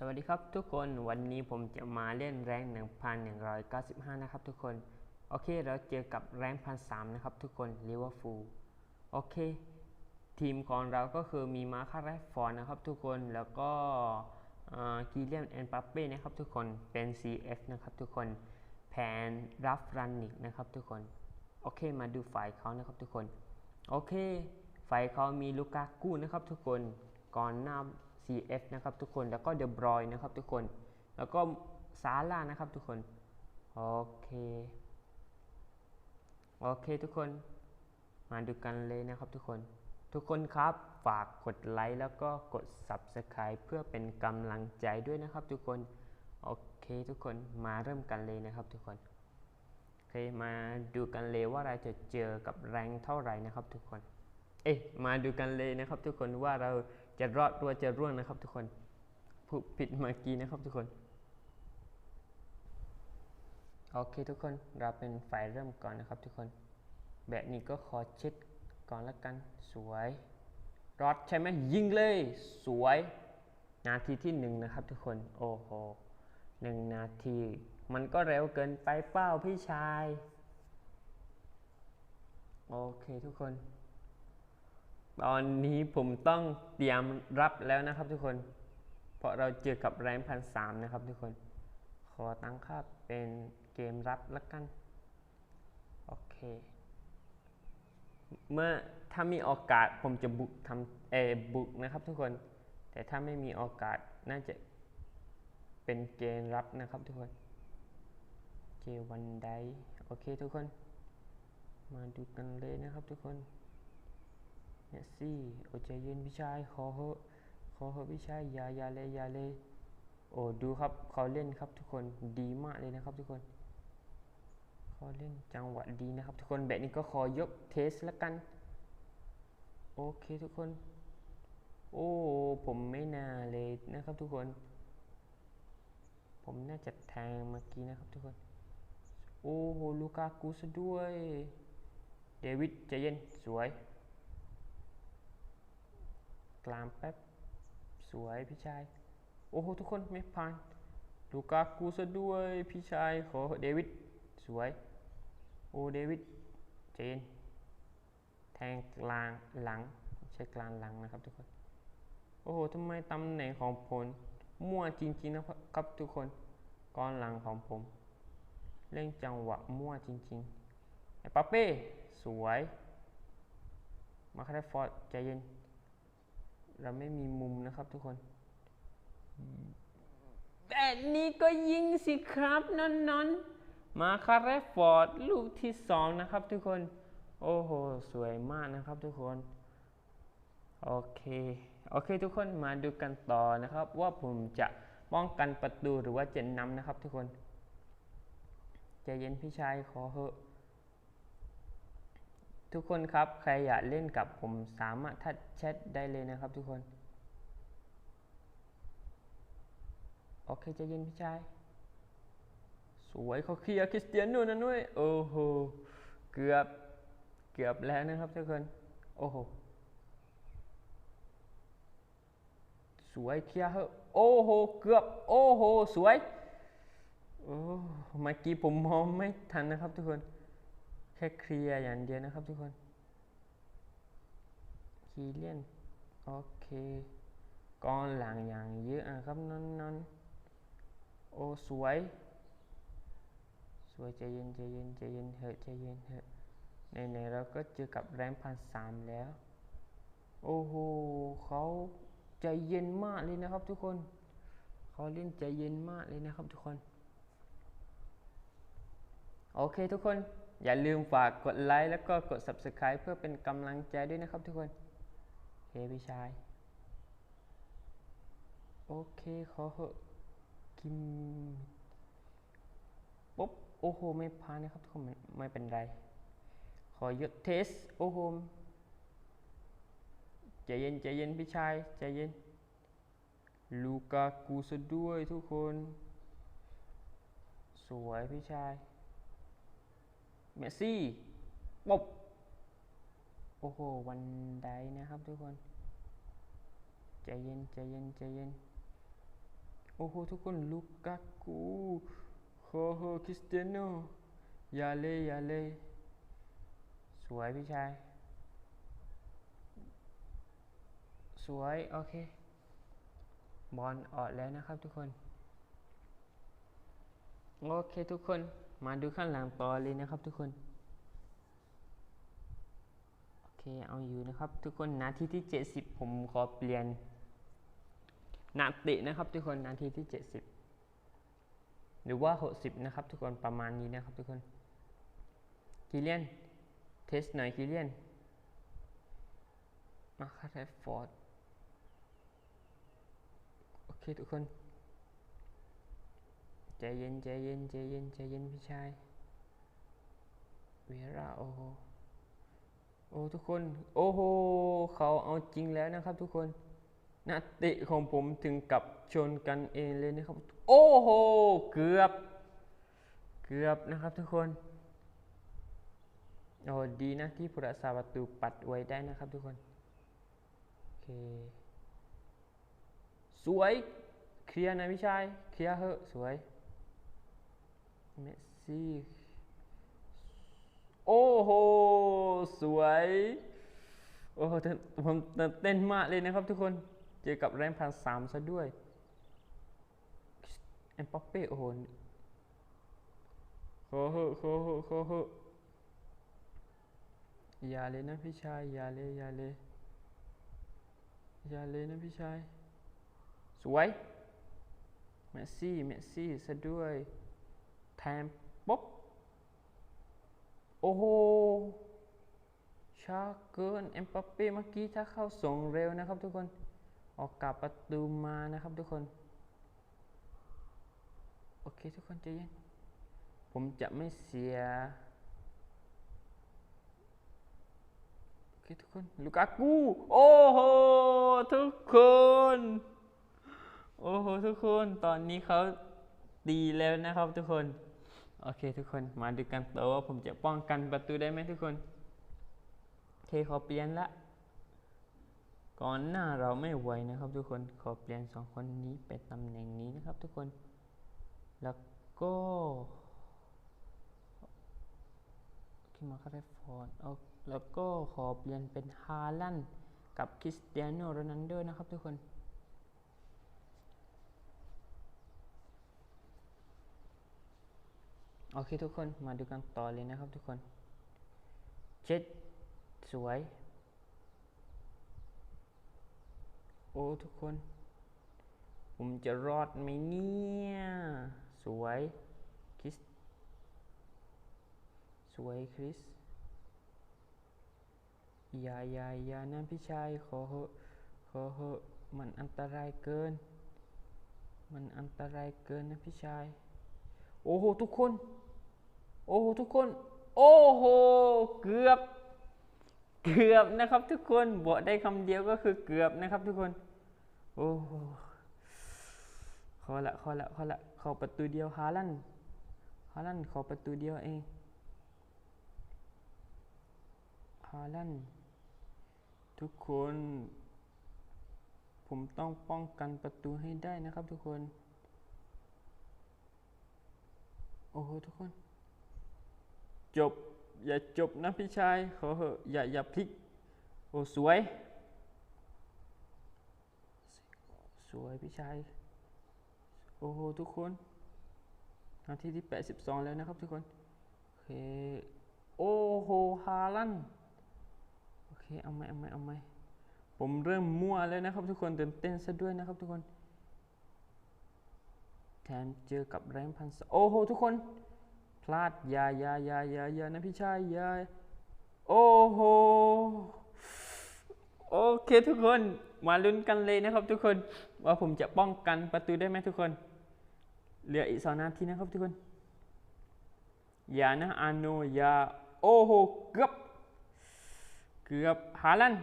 สวัสดีครับทุกคนวันนี้ผมจะมาเล่นแรง 1195 นะครับทุกคน โอเคเราเจอกับแรงพันสามนะครับทุกคนลิเวอร์พูลโอเค ทีมของเราก็คือมีมาคาแรฟฟอร์นะครับทุกคนแล้วก็กีเลียนแอนปัปเป้นะครับทุกคนเป็น CF นะครับทุกคนแผนรัฟรันนิกนะครับทุกคน โอเคมาดูฝ่ายเขานะครับทุกคน โอเคฝ่ายเขามีลูกากูนะครับทุกคนก่อนหน้า CF นะครับทุกคนแล้วก็เดบรอยนะครับทุกคน แล้วก็ซาร่านะครับทุกคนโอเคโอเคทุกคนมาดูกันเลยนะครับทุกคน ทุกคนครับฝากกดไลค์แล้วก็กด Subscribe เพื่อเป็นกำลังใจด้วยนะครับทุกคน โอเคทุกคนมาเริ่มกันเลยนะครับทุกคนโอเคมาดูกันเลยว่าเราจะเจอกับแรงเท่าไหร่นะครับทุกคน เอ๊ะมาดูกันเลยนะครับทุกคนว่าเรา จะรอดตัวจะร่วงนะครับ ทุกคนผู้ผิดเมื่อกี้นะครับทุกคน โอเคทุกคนเราเป็นฝ่ายเริ่มก่อนนะครับทุกคน แบบนี้ก็ขอเช็ดก่อนละกันสวยรอดใช่ไหมยิงเลย สวย นาทีที่หนึ่งนะครับทุกคนโอ้โหหนึ่งนาที มันก็เร็วเกินไปเป้าพี่ชาย โอเคทุกคน ตอนนี้ผมต้องเตรียมรับแล้วนะครับทุกคน เพราะเราเจอกับแรงพันสามนะครับทุกคน ขอตั้งค่าเป็นเกมรับละกัน โอเค เมื่อถ้ามีโอกาสผมจะบุกทำเออบุกนะครับทุกคน แต่ถ้าไม่มีโอกาสน่าจะเป็นเกมรับนะครับทุกคนเจวันไดโอเคทุกคน มาดูกันเลยนะครับทุกคน เมสซี่โอใจเย็นพี่ชายขอเหอะขอเหอะพี่ชายอย่าอย่าเลยอย่าเลยโอ้ดูครับเขาเล่นครับทุกคนดีมากเลยนะครับทุกคนเขาเล่นจังหวะดีนะครับ ทุกคนแบบนี้ก็ขอยกเทสละกัน โอเคทุกคน โอ้ผมไม่น่าเลยนะครับทุกคน ผมน่าจะแทงเมื่อกี้นะครับทุกคน โอ้โหลูกากูซะด้วย เดวิดใจเย็นสวย กลามแป๊บ สวยพี่ชาย โอ้โห ทุกคนไม่ผ่านลูกากูซะด้วยพี่ชายขอเดวิด สวย โอ้เดวิด เจน แทงกลางหลังใช่กลางหลังนะครับทุกคน โอ้โหทำไมตำแหน่งของผมมั่วจริงๆนะครับทุกคนก้อนหลังของผม เล่นจังหวะมั่วจริงๆไอ้ปาเป้ สวย มาคาร์ฟอร์ดใจเย็น เราไม่มีมุมนะครับทุกคนแบบนี้ก็ยิงสิครับนอนนอนมาคาร์เรฟอร์ดลูกที่สองนะครับทุกคน โอ้โห สวยมากนะครับทุกคน โอเค โอเคทุกคนมาดูกันต่อนะครับ ว่าผมจะป้องกันประตูหรือว่าเจะนำนะครับทุกคนใจเย็นพี่ชายขอเหอะ ทุกคนครับ ใครอยากเล่นกับผมสามารถทักแชทได้เลยนะครับทุกคน โอเคใจเย็นพี่ชาย สวยเขาเคลียร์คริสเตียโน่นะนุ้ยโอ้โห เกือบเกือบแล้วนะครับทุกคน โอ้โห สวยเคลียร์เหอโอ้โห เกือบ โอ้โห สวยโอ้เมื่อกี้ผมมองไม่ทันนะครับทุกคน แค่เคลียร์อย่างเดียวนะครับทุกคนคีเลียนโอเคก้อนหลังอย่างเยอะนะครับนั่นนั่นโอ้สวย สวยใจเย็นใจเย็นใจเย็นเถอะใจเย็นเถอะไหนๆเราก็เจอกับแรงพันสามแล้ว โอ้โหเขาใจเย็นมากเลยนะครับทุกคนเขาเล่นใจเย็นมากเลยนะครับทุกคน โอเคทุกคน อย่าลืมฝากกดไลค์แล้วก็กด Subscribe เพื่อเป็นกำลังใจด้วยนะครับทุกคนเฮ้พี่ชาย โอเคขอเหอะกินปุ๊บ โอ้โห ไม่พานะครับทุกคนไม่เป็นไร ขอยดเทส โอ้โหใจเย็นใจเย็นพี่ชายใจเย็น ลูกากูซะด้วยทุกคน สวยพี่ชาย เมสซี่ปบโอ้โห วันใดนะครับทุกคน ใจเย็น ใจเย็น ใจเย็น โอ้โห ทุกคนลูกากูโคโฮคริสเตียโนอย่าเลยอย่าเลย สวยพี่ชาย สวย โอเค บอลออกแล้วนะครับทุกคน โอเคทุกคน มาดูข้างหลังต่อเลยนะครับทุกคนโอเคเอาอยู่นะครับ ทุกคนนาทีที่ 70 ผมขอเปลี่ยนนาตินะครับ ทุกคนนาทีที่ 70 หรือว่า 60 นะครับ ทุกคนประมาณนี้นะครับ ทุกคนกิเลียนเทสหน่อยกิเลียนมาคาร์เรฟอร์ดโอเคทุกคน ใจเย็นใจเย็นใจเย็นใจเย็นพี่ชายเวราโอโหโอ้ทุกคนโอ้โหเขาเอาจริงแล้วนะครับ ทุกคนนักเตะของผมถึงกับชนกันเองเลยนะครับ โอ้โหเกือบ เกือบนะครับทุกคนโอ้ดีนะที่ผู้รักษาประตูปัดไว้ได้นะครับทุกคนโอเคสวยเคลียร์นะพี่ชายเคลียร์เหอะสวย เมสซี่ โอ้โห สวย โอ้โหผมเต้นมากเลยนะครับทุกคน เจอกับแรมพันสามซะด้วยเอ็มปัปเป้โอ้โหโคเหอะโคเหอะโคเหอย่าเลยนะพี่ชาย อย่าเลยอย่าเลยอย่าเลยนะพี่ชาย สวย เมสซี่ เมสซี่ซะด้วย แทมปุ๊บ โอ้โหช้าเกินเอ็มปัปเป้เมื่อกี้ถ้าเข้าส่งเร็วนะครับทุกคน ออกกลับประตูมานะครับทุกคน โอเคทุกคนใจเย็น ผมจะไม่เสีย โอเคทุกคน ลูกากู โอ้โห ทุกคน โอ้โห ทุกคน ตอนนี้เขาดีแล้วนะครับทุกคน โอเคทุกคนมาดูกันต่อว่าผมจะป้องกันประตูได้ไหมทุกคน โอเคขอเปลี่ยนละ ก่อนหน้าเราไม่ไหวนะครับทุกคนขอเปลี่ยนสองคนนี้ไปตำแหน่งนี้นะครับทุกคน แล้วก็ที่มาคาเรฟอร์ดเอาแล้วก็ขอเปลี่ยนเป็นฮาลันกับคริสเตียโนโรนัลโดนะครับทุกคน อเคทุกคนมาดูกันต่อเลยนะครับทุกคนเจ็ดสวย โอ้ทุกคน ผมจะรอดไหมเนี่ย สวยคริส สวยคริสอย่าอย่าอย่านะพี่ชายขอเหอะขอเหอะมันอันตรายเกิน มันอันตรายเกินนะพี่ชาย โอ้โห ทุกคน โอ้โหทุกคน โอ้โห เกือบ เกือบนะครับ ทุกคนบอกได้คำเดียวก็คือเกือบนะครับ ทุกคน โอ้โหขอละขอละขอละขอประตูเดียวฮาลันฮาลันขอประตูเดียวเองฮาลันทุกคน ผมต้องป้องกันประตูให้ได้นะครับทุกคน โอ้โหทุกคน จบ อย่าจบนะพี่ชายขอเหอะอย่าอย่าพลิก โอ้สวย สวยพี่ชาย โอ้โหทุกคนนาทีที่ 82 แล้วนะครับทุกคน โอเค โอ้โหฮาลันโอเค เอาไหมเอาไหมเอาไหมผมเริ่มมั่วแล้วนะครับทุกคนตื่นเต้นซะด้วยนะครับทุกคน แถมเจอกับแรมพันสโอ้โหทุกคน ลาดยายายายายานะพี่ชายยาโอ้โหโอเคทุกคนมาลุ้นกันเลยนะครับทุกคนว่าผมจะป้องกันประตูได้ไหมทุกคน เหลืออีกสองนาทีนะครับทุกคนอย่านะอาโนอย่าโอ้โหเกือบเกือบฮาลัน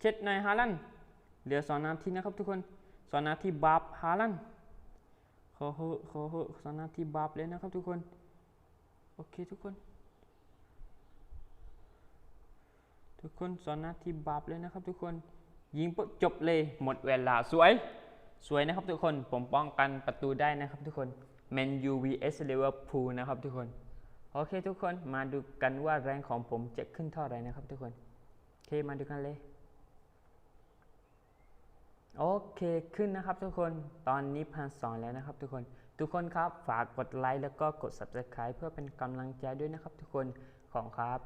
เช็ดหน่อยฮาลันเหลือสองนาทีนะครับทุกคนสองนาทีบาปฮาลันขอเหอะขอเหอะสองนาทีบาปเลยนะครับทุกคน โอเคทุกคน ทุกคนสอนนาทีบาปเลยนะครับ ทุกคนยิงปุ๊บจบเลยหมดเวลาสวย สวยนะครับทุกคนผมป้องกันประตูได้นะครับทุกคน Man U vs Liverpool นะครับทุกคน โอเคทุกคนมาดูกันว่าแรงของผมจะขึ้นเท่าไหร่นะครับทุกคน โอเคมาดูกันเลย โอเคขึ้นนะครับทุกคนตอนนี้พันสองแล้วนะครับทุกคน ทุกคนครับ ฝากกดไลค์แล้วก็กด subscribe เพื่อเป็นกำลังใจด้วยนะครับทุกคนของครับ